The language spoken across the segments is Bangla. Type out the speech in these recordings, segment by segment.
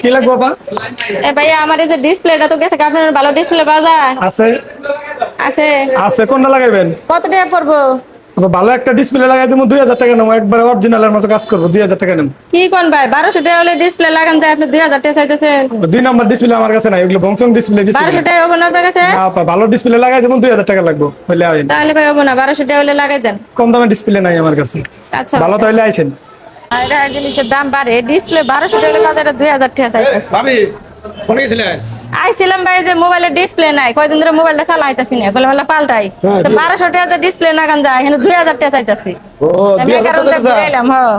কি লাগবে বাবা এ ভাইয়া আমার এই যে ডিসপ্লেটা তো গেছে আপনার ভালো ডিসপ্লে পাওয়া যায়? আছে। আছে। আছে কোনটা লাগাইবেন? কত টাকা পড়ব? ভালো একটা ডিসপ্লে লাগাই দেবো দুই হাজার টাকা নেব একবার অরিজিনালের মতো কাজ করব দুই হাজার টাকা নেব। কি কোন ভাই বারোশো টাকা হলে ডিসপ্লে লাগান যায় আপনি দুই হাজার টাকা চাইতেছেন। দুই নম্বর ডিসপ্লে আমার কাছে নাই এগুলো বংশং ডিসপ্লে বারোশো টাকা হব না আপনার কাছে? ভালো ডিসপ্লে লাগাই দেবো দুই হাজার টাকা লাগবে আইন। তাহলে ভাই হব না বারোশো টাকা হলে লাগাই দেন। কম দামে ডিসপ্লে নাই আমার কাছে। আচ্ছা। ভালো তাহলে আইসেন। আর এটা জিনিসের দাম বাড়ে। ডিসপ্লে বারোশো টাকা দুই হাজার টাকা চাইতেছে ভাবি ফোনে গেছিলেন? আইছিলাম ভাই যে মোবাইলের ডিসপ্লে নাই। কয়দিন ধরে মোবাইলটা চালাইতেছি না বলে বলে পাল্টাই। হ্যাঁ, তো বারোশো টাকা ডিসপ্লে না গান যায় কিন্তু দুই হাজার টাকা চাইতেছি হ্যাঁ।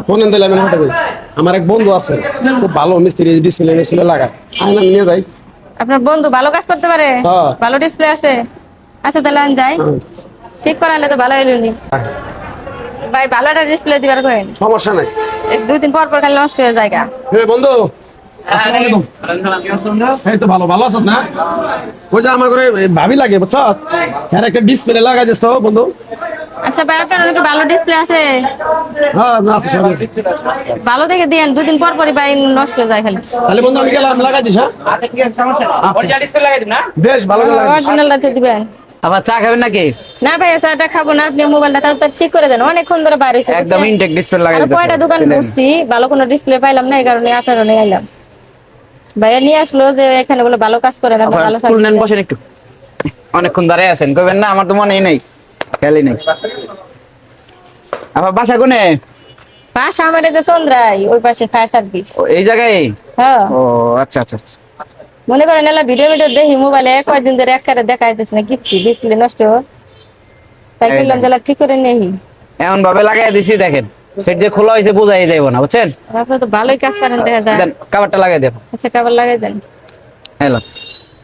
আমার এক বন্ধু আছে খুব ভালো মিস্ত্রি ডিসপ্লে ডিসপ্লে লাগায়। আমি নিয়ে যাই। আপনার বন্ধু ভালো কাজ করতে পারে? হ্যাঁ। ভালো ডিসপ্লে আছে? আচ্ছা তাহলে আমি যাই। ঠিক করালে তো ভালো হইল ভাই ভালো একটা ডিসপ্লে দিবার করেন সমস্যা নাই। দুই দিন পর পর খালি নষ্ট হয়ে জায়গা হে বন্ধু আসসালামু আলাইকুম। এই তো ভালো ভালো আছো না? ওই যে আমার ঘরে ভাবি লাগে বুঝছ? এর একটা ডিসপ্লে লাগাই বন্ধু। আচ্ছা ভালো ডিসপ্লে আছে। হ্যাঁ আছে। ভালো দেখে দিয়েন দুদিন পর পরই ভাই নষ্ট হয়ে যায় খালি। তাহলে বন্ধু আমি গেলাম লাগাই দিস হ্যাঁ? আচ্ছা ঠিক আছে সমস্যা নেই। অরিজিনাল ডিসপ্লে লাগাই দিন না? বেশ ভালো করে দিবেন। আবার চা খাবেন নাকি? না ভাই চাটা খাব না আপনি মোবাইলটা তাড়াতাড়ি ঠিক করে দেন। অনেকক্ষণ ধরে বাইরে এসে একদম ইনটেক ডিসপ্লে লাগাই দিতে কয়টা দোকান ঘুরছি ভালো কোনো ডিসপ্লে পাইলাম না এই কারণে আপনারও নিয়ে আইলাম। ভাইয়া নিয়ে আসলো যে এখানে বলে ভালো কাজ করে না ভালো ফুল নেন বসেন একটু। অনেকক্ষণ দাঁড়ায় আছেন কইবেন না আমার তো মনেই নেই খেয়ালই নেই। আবার বাসা কোনে? পাশে আমার এই যে চন্দ্রাই ওই পাশে ফায়ার সার্ভিস এই জায়গায়? হ্যাঁ। ও আচ্ছা আচ্ছা আচ্ছা। মনে করেন এলা ভিডিও ভিডিও দেখি মোবাইলে কয়দিন ধরে এক কারে দেখাইতেছে না কিচ্ছু ডিসপ্লে নষ্ট তাই করলাম দেখ। ঠিক করে নেই। এমন ভাবে লাগাই দিছি দেখেন। সেট যে খোলা হয়েছে বোঝাই যাইব না বুঝছেন? আপনি তো ভালোই কাজ করেন দেখা যায়। দেন কাভারটা লাগাই দেন আচ্ছা কাবার লাগাই দেন। হ্যালো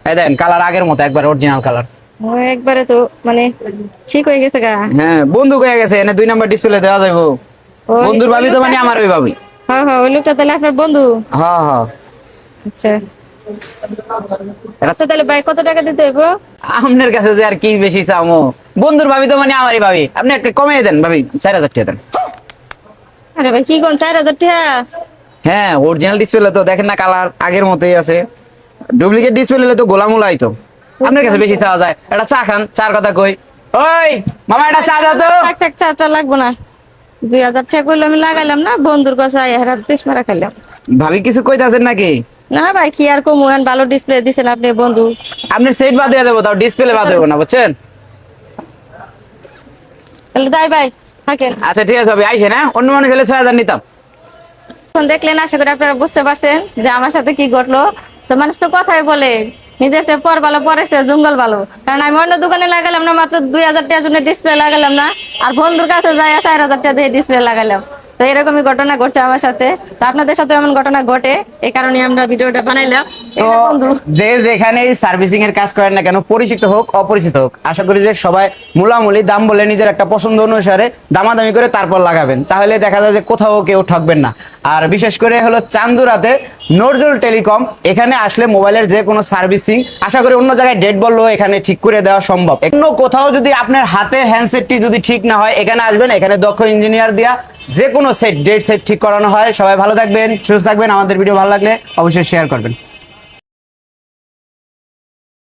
এই দেন কালার আগের মতো একবার অরিজিনাল কালার ও একবারে তো মানে ঠিক হয়ে গেছে গা। হ্যাঁ বন্ধু হয়ে গেছে এনে দুই নাম্বার ডিসপ্লে দেওয়া যাইবো। বন্ধুর ভাবি তো মানে আমার ওই ভাবি। হ্যাঁ হ্যাঁ ওই লোকটা তাহলে আপনার বন্ধু? হ্যাঁ হ্যাঁ। আচ্ছা। আচ্ছা তাহলে ভাই কত টাকা দিতে হইব? আপনার কাছে যে আর কি বেশি চামো? বন্ধুর ভাবি তো মানে আমারই ভাবি। আপনি একটা কমিয়ে দেন ভাবি চার হাজার টাকা দেন। আরে ভাই কি কোন চার হাজার টাকা? হ্যাঁ অরিজিনাল ডিসপ্লে তো দেখেন না কালার আগের মতোই আছে। ডুপ্লিকেট ডিসপ্লে হলে তো গোলামুলা হইতো আপনার কাছে বেশি চাওয়া যায়। একটা চা খান চার কথা কই। ওই মামা একটা চা দাও তো। থাক থাক চাটা লাগবো না। দুই হাজার টাকা করলে আমি লাগাইলাম না বন্ধুর কাছে তেস মারা খাইলাম। ভাবি কিছু কইতাছেন নাকি? না ভাই কি আর কম? এখন ভালো ডিসপ্লে দিছেন আপনি বন্ধু। আপনার সেট বাদ দিয়ে দেবো তাও ডিসপ্লে বাদ দেবো না বুঝছেন? তাহলে যাই ভাই থাকেন। আচ্ছা ঠিক আছে ভাবি আইসেন হ্যাঁ? অন্য মানুষ হলে ছয় হাজার নিতাম। এখন দেখলেন আশা করি আপনারা বুঝতে পারছেন যে আমার সাথে কি ঘটলো। তো মানুষ তো কথাই বলে নিজের সে পর ভালো পরের সে জঙ্গল ভালো। কারণ আমি অন্য দোকানে লাগালাম না মাত্র দুই হাজার টাকার জন্য ডিসপ্লে লাগালাম না। আর বন্ধুর কাছে যাই চার হাজার টাকা দিয়ে ডিসপ্লে লাগালাম। তো এরকমই ঘটনা ঘটছে আমার সাথে। তো আপনাদের সাথে এমন ঘটনা ঘটে এই কারণে আমরা ভিডিওটা বানাইলাম। তো যে যেখানে সার্ভিসিং এর কাজ করেন না কেন পরিচিত হোক অপরিচিত হোক আশা করি যে সবাই মূলামূলি দাম বলে নিজের একটা পছন্দ অনুসারে দামাদামি করে তারপর লাগাবেন। তাহলে দেখা যায় যে কোথাও কেউ ঠকবেন না। আর বিশেষ করে হলো চান্দুরাতে নজরুল টেলিকম এখানে আসলে মোবাইলের যে কোনো সার্ভিসিং আশা করি অন্য জায়গায় ডেট বললেও এখানে ঠিক করে দেওয়া সম্ভব। অন্য কোথাও যদি আপনার হাতে হ্যান্ডসেটটি যদি ঠিক না হয় এখানে আসবেন এখানে দক্ষ ইঞ্জিনিয়ার দিয়া যে কোনো সেট ডেট সেট ঠিক করানো হয়। সবাই ভালো থাকবেন, সুস্থ থাকবেন। আমাদের ভিডিও ভালো লাগলে অবশ্যই শেয়ার করবেন।